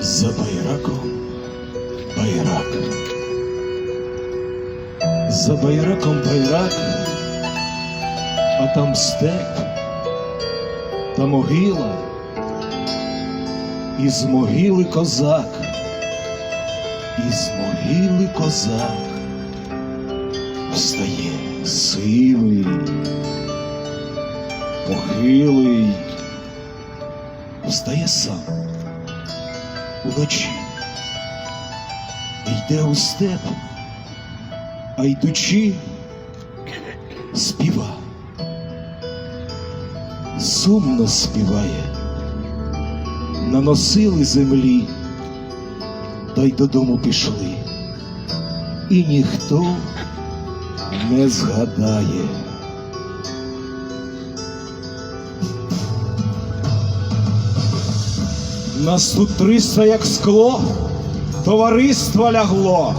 За байраком. Байрак. За байраком байрак, а там степ, та могила, із могили козак, із могили козак. Встає сивий, похилий, встає сам уночі, йде у степ, а йдучи, співа, сумно співає, наносили землі, та й додому пішли, і ніхто не згадає. Нас тут триста, як скло, товариство лягло,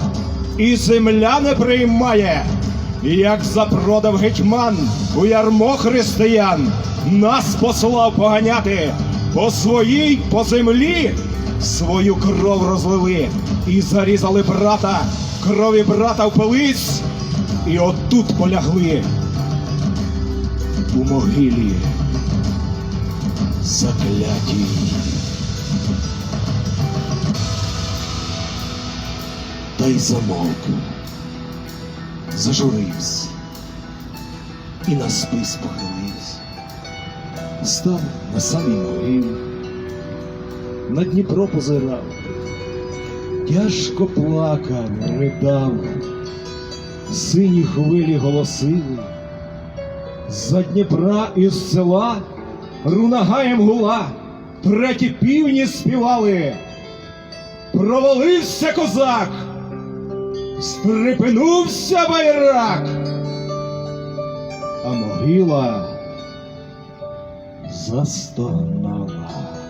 і земля не приймає, як запродав гетьман у ярмо християн, нас послав поганяти по своїй по землі свою кров розлили і зарізали брата, крові брата впились, і отут полягли у могилі заклятій. Та й замовк, зажурився. І на спис похилився, став на самій могилі, на Дніпро позирав, тяжко плакав, ридав, сині хвилі голосили, за Дніпра із села рунагаєм гула, треті півні співали. Провалився козак, стрепенувся байрак, а могила застогнала.